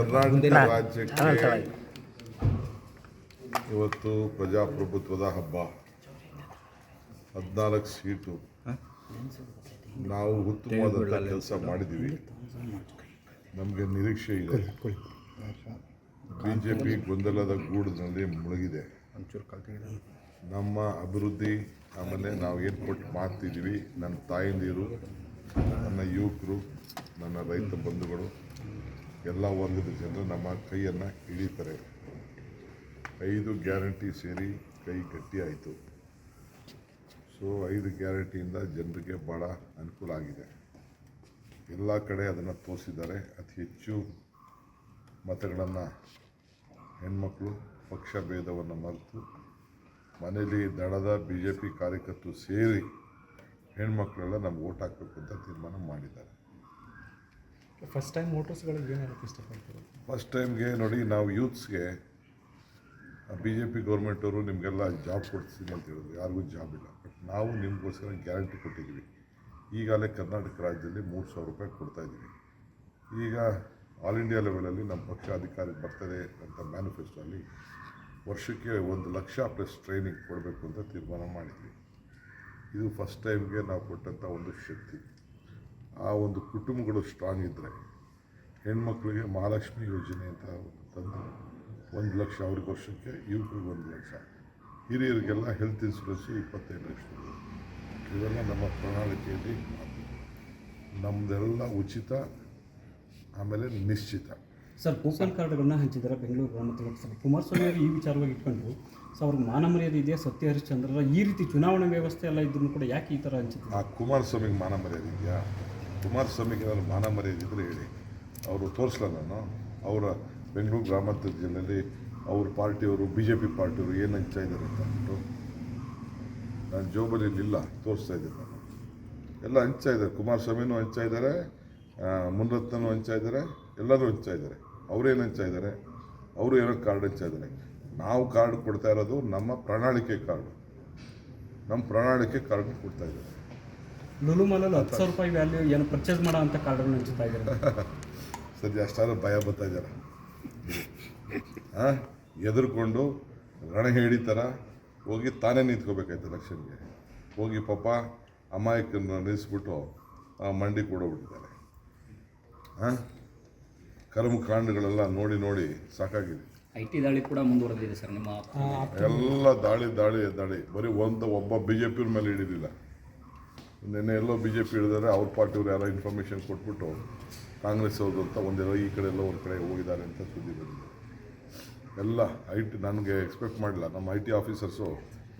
ಕರ್ನಾಟಕ ರಾಜ್ಯಕ್ಕೆ ಇವತ್ತು ಪ್ರಜಾಪ್ರಭುತ್ವದ ಹಬ್ಬ. ಹದಿನಾಲ್ಕು ಸೀಟು. ನಾವು ಉತ್ತಮವಾದಂಥ ಕೆಲಸ ಮಾಡಿದ್ದೀವಿ. ನಮಗೆ ನಿರೀಕ್ಷೆ ಇದೆ. ಬಿ ಜೆ ಪಿ ಗೊಂದಲದ ಗೂಡಿನಲ್ಲಿ ಮುಳುಗಿದೆ. ನಮ್ಮ ಅಭಿವೃದ್ಧಿ ಆಮೇಲೆ ನಾವು ಏನು ಕೊಟ್ಟು ಮಾಡ್ತಿದ್ದೀವಿ ನನ್ನ ತಾಯಂದಿರು ನನ್ನ ಯುವಕರು ನನ್ನ ರೈತ ಬಂಧುಗಳು. ಎಲ್ಲ ವರ್ಗದ ಜನರು ನಮ್ಮ ಕೈಯನ್ನು ಹಿಡಿತಾರೆ. ಐದು ಗ್ಯಾರಂಟಿ ಸೇರಿ ಕೈ ಗಟ್ಟಿ ಆಯಿತು. ಸೊ ಐದು ಗ್ಯಾರಂಟಿಯಿಂದ ಜನರಿಗೆ ಭಾಳ ಅನುಕೂಲ ಆಗಿದೆ. ಎಲ್ಲ ಕಡೆ ಅದನ್ನು ತೋರಿಸಿದ್ದಾರೆ. ಅತಿ ಹೆಚ್ಚು ಮತಗಳನ್ನು ಹೆಣ್ಮಕ್ಳು, ಪಕ್ಷ ಭೇದವನ್ನು ಮರೆತು ಮನೆಯಲ್ಲಿ ದಳದ ಬಿ ಜೆ ಪಿ ಕಾರ್ಯಕರ್ತರು ಸೇರಿ ಹೆಣ್ಮಕ್ಳೆಲ್ಲ ನಮ್ಗೆ ಓಟ್ ಹಾಕಬೇಕು ಅಂತ ತೀರ್ಮಾನ ಮಾಡಿದ್ದಾರೆ. ಫಸ್ಟ್ ಟೈಮ್ ವೋಟರ್ಸ್ಗಳಿಗೆ ಏನು ಹೇಳಕ್ಕೆ ಫಸ್ಟ್ ಟೈಮ್ಗೆ ನೋಡಿ, ನಾವು ಯೂತ್ಸ್ಗೆ ಬಿ ಜೆ ಪಿ ಗೌರ್ಮೆಂಟವರು ನಿಮಗೆಲ್ಲ ಜಾಬ್ ಕೊಡ್ತೀನಿ ಅಂತ ಹೇಳಿದ್ರು. ಯಾರಿಗೂ ಜಾಬ್ ಇಲ್ಲ. ಬಟ್ ನಾವು ನಿಮಗೋಸ್ಕರ ಗ್ಯಾರಂಟಿ ಕೊಟ್ಟಿದ್ದೀವಿ ಈಗಾಗಲೇ ಕರ್ನಾಟಕ ರಾಜ್ಯದಲ್ಲಿ ಮೂರು ಸಾವಿರ ರೂಪಾಯಿ ಕೊಡ್ತಾ ಇದ್ದೀವಿ ಈಗ ಆಲ್ ಇಂಡಿಯಾ ಲೆವೆಲಲ್ಲಿ ನಮ್ಮ ಪಕ್ಷ ಅಧಿಕಾರಕ್ಕೆ ಬರ್ತದೆ ಅಂತ ಮ್ಯಾನಿಫೆಸ್ಟೋಲ್ಲಿ ವರ್ಷಕ್ಕೆ ಒಂದು ಲಕ್ಷ ಪ್ಲಸ್ ಟ್ರೈನಿಂಗ್ ಕೊಡಬೇಕು ಅಂತ ತೀರ್ಮಾನ ಮಾಡಿದ್ವಿ. ಇದು ಫಸ್ಟ್ ಟೈಮ್ಗೆ ನಾವು ಕೊಟ್ಟಂಥ ಒಂದು ಶಕ್ತಿ. ಆ ಒಂದು ಕುಟುಂಬಗಳು ಸ್ಟ್ರಾಂಗ್ ಇದ್ದರೆ ಹೆಣ್ಮಕ್ಳಿಗೆ ಮಹಾಲಕ್ಷ್ಮಿ ಯೋಜನೆ ಅಂತ ಒಂದು ತಂದು ಒಂದು ಲಕ್ಷ ಅವ್ರಿಗೆ ವರ್ಷಕ್ಕೆ ಯುವಕರಿಗೆ ಒಂದು ಲಕ್ಷ. ಹಿರಿಯರಿಗೆಲ್ಲ ಹೆಲ್ತ್ ಇನ್ಸೂರೆನ್ಸ್ ಇಪ್ಪತ್ತೈದು ಲಕ್ಷ ಇವೆಲ್ಲ ನಮ್ಮ ಪ್ರಣಾಳಿಕೆಯಲ್ಲಿ ನಮ್ಮದೆಲ್ಲ ಉಚಿತ ಆಮೇಲೆ ನಿಶ್ಚಿತ. ಸರ್ ಕೂಪನ್ ಕಾರ್ಡ್ಗಳನ್ನ ಹಂಚಿದ್ದಾರೆ ಬೆಂಗಳೂರು ಗ್ರಾಮಾಂತರ ಲೋಕಸಭೆ ಕುಮಾರಸ್ವಾಮಿ ಅವರು ಈ ವಿಚಾರವಾಗಿ ಇಟ್ಕೊಂಡು ಸೊ ಅವ್ರಿಗೆ ಮಾನ ಮರ್ಯಾದೆ ಇದೆ ಸತ್ಯ ಹರಿಶ್ಚಂದ್ರ ಈ ರೀತಿ ಚುನಾವಣಾ ವ್ಯವಸ್ಥೆ ಎಲ್ಲ ಇದ್ರೂ ಕೂಡ ಯಾಕೆ ಈ ಥರ ಹಂಚಿದ್ರು? ಆ ಕುಮಾರಸ್ವಾಮಿಗೆ ಮಾನ ಮರ್ಯಾದೆ ಇದೆಯಾ? ಕುಮಾರಸ್ವಾಮಿಗೆ ಏನಾದ್ರು ಮಾನ ಮರ್ಯಾದೆ ಇದ್ದರೆ ಹೇಳಿ. ಅವರು ತೋರಿಸಲ್ಲ ನಾನು. ಅವರ ಬೆಂಗಳೂರು ಗ್ರಾಮಾಂತರ ಜಿಲ್ಲೆಯಲ್ಲಿ ಅವ್ರ ಪಾರ್ಟಿಯವರು ಬಿ ಜೆ ಪಿ ಪಾರ್ಟಿಯವರು ಏನು ಹಂಚ್ತಾ ಇದ್ದಾರೆ ಅಂತ ಅಂದ್ಬಿಟ್ಟು ನಾನು ಜೋಬಲ್ಲಿ ಇಲ್ಲ, ತೋರಿಸ್ತಾ ಇದ್ದೀನಿ ನಾನು. ಎಲ್ಲ ಹಂಚ್ತಾ ಇದ್ದಾರೆ ಕುಮಾರಸ್ವಾಮಿನೂ ಹಂಚ್ತಾ ಇದ್ದಾರೆ ಮುನ್ರತ್ನೂ ಹಂಚ್ತಾ ಇದ್ದಾರೆ, ಎಲ್ಲರೂ ಹಂಚ್ತಾ ಇದ್ದಾರೆ. ಅವರೇನು ಹಂಚ್ತಾ ಇದ್ದಾರೆ? ಅವರು ಏನೋ ಕಾರ್ಡ್ ಹಂಚ್ತಾ ಇದ್ದಾರೆ. ನಾವು ಕಾರ್ಡ್ ಕೊಡ್ತಾ ಇರೋದು ನಮ್ಮ ಪ್ರಣಾಳಿಕೆ ಕಾರ್ಡು. ನಮ್ಮ ಪ್ರಣಾಳಿಕೆ ಕಾರ್ಡ್ ಕೊಡ್ತಾ ಇದ್ದಾರೆ. ಲುಲು ಮಾಲಲ್ಲಿ ಹತ್ತು ಸಾವಿರ ರೂಪಾಯಿ ವ್ಯಾಲ್ಯೂ ಏನು ಪರ್ಚೇಸ್ ಮಾಡೋ ಅಂಥ ಕಾರ್ಡ್ಗಳನ್ನ ಹಂಚ್ತಾ ಇದ್ದಾರೆ. ಸರಿ ಅಷ್ಟಾದ್ರೂ ಭಯ ಬರ್ತಾ ಇದ್ದಾರೆ ಹಾಂ ಎದುರ್ಕೊಂಡು ರಣ ಥರ ಹೋಗಿ ತಾನೇ ನಿಂತ್ಕೋಬೇಕಾಯ್ತು ಎಲೆಕ್ಷನ್ಗೆ ಹೋಗಿ ಪಾಪ ಅಮಾಯಕನ ನಿಲ್ಲಿಸ್ಬಿಟ್ಟು ಆ ಮಂಡಿ ಕೊಡೋಗ್ಬಿಟ್ಟಿದ್ದಾರೆ. ಹಾಂ ಕರ್ಮಕಾಂಡಗಳೆಲ್ಲ ನೋಡಿ ನೋಡಿ ಸಾಕಾಗಿದೆ. ಐ ಟಿ ದಾಳಿ ಕೂಡ ಮುಂದುವರೆದಿದೆ ಸರ್ ನಿಮ್ಮ ಎಲ್ಲ ದಾಳಿ ದಾಳಿ ದಾಳಿ. ಬರೀ ಒಂದು ಒಬ್ಬ ಬಿ ಜೆ ಪಿ ಮೇಲೆ ಹಿಡಿದಿಲ್ಲ ನಿನ್ನೆ ಎಲ್ಲೋ ಬಿ ಜೆ ಪಿ ಹಿಡಿದಾರೆ ಅವ್ರ ಪಾರ್ಟಿಯವ್ರು ಯಾರೋ ಇನ್ಫಾರ್ಮೇಷನ್ ಕೊಟ್ಬಿಟ್ಟು ಕಾಂಗ್ರೆಸ್ ಅವ್ರದ್ದು ಅಂತ ಒಂದೆಲ್ಲೋ ಈ ಕಡೆ ಎಲ್ಲೋ ಒಂದು ಕಡೆ ಹೋಗಿದ್ದಾರೆ ಅಂತ ಸುದ್ದಿ ಬಂದಿದೆ. ಎಲ್ಲ ಐ ಟಿ ನನಗೆ ಎಕ್ಸ್ಪೆಕ್ಟ್ ಮಾಡಿಲ್ಲ ನಮ್ಮ ಐ ಟಿ ಆಫೀಸರ್ಸು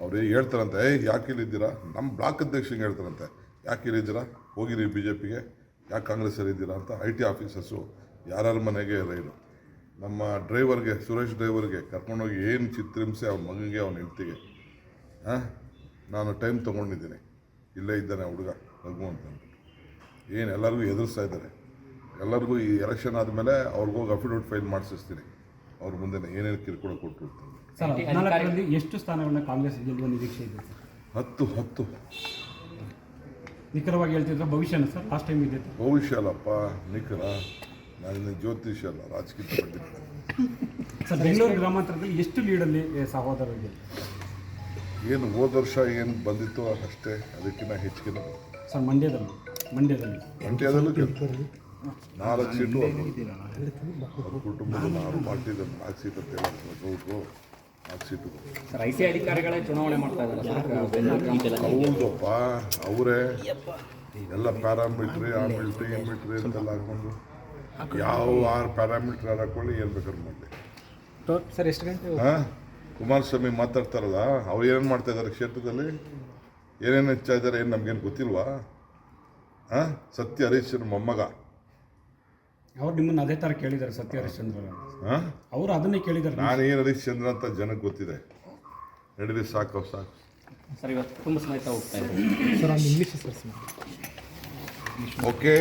ಅವ್ರು ಹೇಳ್ತಾರಂತೆ ಏ ಯಾಕೆ ಇಲ್ಲಿದ್ದೀರಾ? ನಮ್ಮ ಬ್ಲಾಕ್ ಅಧ್ಯಕ್ಷಂಗೆ ಹೇಳ್ತಾರಂತೆ, ಯಾಕೆ ಇಲ್ಲಿದ್ದೀರಾ? ಹೋಗಿರಿ ಬಿ ಜೆ ಪಿಗೆ ಯಾಕೆ ಕಾಂಗ್ರೆಸ್ಸಲ್ಲಿ ಇದ್ದೀರಾ? ಅಂತ ಐ ಟಿ ಆಫೀಸರ್ಸು ಯಾರ್ಯಾರ ಮನೆಗೆ ರೈಲು. ನಮ್ಮ ಡ್ರೈವರ್ಗೆ ಸುರೇಶ್ ಡ್ರೈವರ್ಗೆ ಕರ್ಕೊಂಡೋಗಿ ಏನು ಚಿತ್ರಿಂಸೆ ಅವ್ನ ಮಗನಿಗೆ ಅವನ ಹೆಂಡ್ತಿಗೆ, ಹಾಂ? ನಾನು ಟೈಮ್ ತೊಗೊಂಡಿದ್ದೀನಿ. ಇಲ್ಲೇ ಇದ್ದಾನೆ ಹುಡುಗ ರಘು ಅಂತ. ಏನು ಎಲ್ಲರಿಗೂ ಎದುರಿಸ್ತಾ ಇದ್ದಾರೆ. ಎಲ್ಲರಿಗೂ ಈ ಎಲೆಕ್ಷನ್ ಆದಮೇಲೆ ಅವ್ರಿಗೋಗಿ ಅಫಿಡವಿಟ್ ಫೈಲ್ ಮಾಡಿಸ್ತೀನಿ ಅವ್ರ ಮುಂದೆ ಏನೇನು ಕಿರುಕುಳ ಕೊಟ್ಟರು ಅಂತ. ಸರ್ ಹದಿನಾಲ್ಕರಲ್ಲಿ ಎಷ್ಟು ಸ್ಥಾನಗಳನ್ನ ಕಾಂಗ್ರೆಸ್ ಗೆಲ್ಲುವ ನಿರೀಕ್ಷೆ ಇದೆ ಹತ್ತು ಹತ್ತು. ನಿಖರವಾಗಿ ಹೇಳ್ತಿದ್ರೆ ಭವಿಷ್ಯನ ಸರ್ ಲಾಸ್ಟ್ ಟೈಮ್ ಇದೆ ಭವಿಷ್ಯ ಅಲ್ಲಪ್ಪ ನಿಖರ. ನಾನು ಜ್ಯೋತಿಷ ಅಲ್ಲ ರಾಜಕೀಯ ಸರ್ ಬೆಂಗಳೂರು ಗ್ರಾಮಾಂತರದಲ್ಲಿ ಎಷ್ಟು ಲೀಡಲ್ಲಿ ಸಹೋದರರಿಗೆ ಏನು ಹೋದ ವರ್ಷ ಏನು ಬಂದಿತ್ತು ಅಷ್ಟೇ ಅದಕ್ಕಿಂತ ಹೆಚ್ಚಿಗೆ ಸರ್ ಮಂಡ್ಯದಲ್ಲಿ ಮಂಡ್ಯದಲ್ಲಿ. ಮಂಡ್ಯದಲ್ಲೂ ಗೆಲ್ತಾರೆ ನಾಲ್ಕು ಸೀಟು ಅವ್ರು ಕುಟುಂಬದ ನಾಲ್ಕು ಪಾರ್ಟಿದಲ್ಲಿ ನಾಲ್ಕು ಸೀಟ್ ಅಂತ ಹೇಳಿದ್ರು ನಾಲ್ಕು ಸೀಟು. ಸರ್ ಐ ಸಿ ಅಧಿಕಾರಿಗಳೇ ಚುನಾವಣೆ ಮಾಡ್ತಾ ಇದ್ದಾರೆ ಸರ್. ಬೆಂಗಳೂರು ಗ್ರಾಮಾಂತರ ಹೌದಪ್ಪ ಅವರೇ ಎಲ್ಲ ಪ್ಯಾರಾಮೀಟ್ರಿ ಆ ಮಿಲ್ಟ್ರಿ ಈ ಮಿಲ್ಟ್ರಿ ಅಂತೆಲ್ಲ ಹಾಕೊಂಡು ಯಾವ ಆರು ಪ್ಯಾರಾಮೀಟ್ರ್ ಯಾರು ಹಾಕೊಳ್ಳಿ ಏನು ಬೇಕಾದ್ರೆ ಮಾಡಿ ಸರ್ ಎಷ್ಟು ಗಂಟೆ ಹಾಂ? ಕುಮಾರಸ್ವಾಮಿ ಮಾತಾಡ್ತಾರಲ್ಲ ಅವ್ರು ಏನೇನು ಮಾಡ್ತಾ ಇದ್ದಾರೆ ಕ್ಷೇತ್ರದಲ್ಲಿ? ಏನೇನು ಹೆಚ್ಚಾ ಇದ್ದಾರೆ ಏನು ನಮಗೇನು ಗೊತ್ತಿಲ್ವಾ? ಹಾಂ ಸತ್ಯ ಹರೀಶ್ವರ ಮೊಮ್ಮಗ. ಅವ್ರು ನಿಮ್ಮನ್ನು ಅದೇ ಥರ ಕೇಳಿದ್ದಾರೆ ಸತ್ಯ ಹರಿಶ್ಚಂದ್ರ ಹಾಂ ಅವರು ಅದನ್ನೇ ಕೇಳಿದ್ದಾರೆ. ನಾನು ಏನು ಹರೀಶ್ಚಂದ್ರ ಅಂತ ಜನಕ್ಕೆ ಗೊತ್ತಿದೆ. ನಡೀರಿ ಸಾಕು ಸಾಕು. ಸರ್ ಇವತ್ತು ಕುಟುಂಬ ಸಮೇತ ಹೋಗ್ತಾ ಇದ್ದೀನಿ ಸರ್ ಒಂದು ಇಂಗ್ಲೀಷ್ ಸರ್ ಓಕೆ